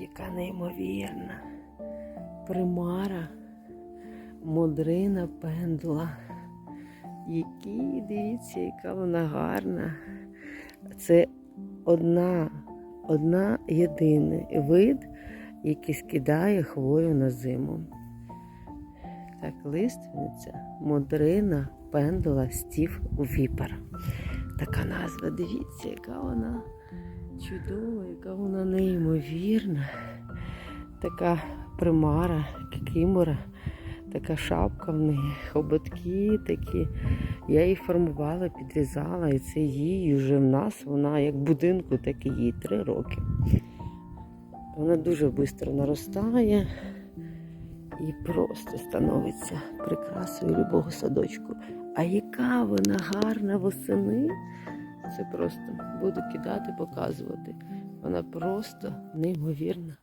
яка неймовірна примара, модрина пендула. Які, дивіться, яка вона гарна. Це одна, одна єдиний вид, який скидає хвою на зиму. Так, лиственниця, модрина, пендула, стів віпер. Така назва, дивіться, яка вона чудова, яка вона неймовірна. Така примара, кікімора, така шапка в неї, хоботки такі. Я її формувала, підв'язала, і це їй вже в нас, вона як будинку, так і їй три роки. Вона дуже швидко наростає і просто становиться прикрасою любого садочку. А яка вона гарна восени, це просто буду кидати, показувати. Вона просто неймовірна.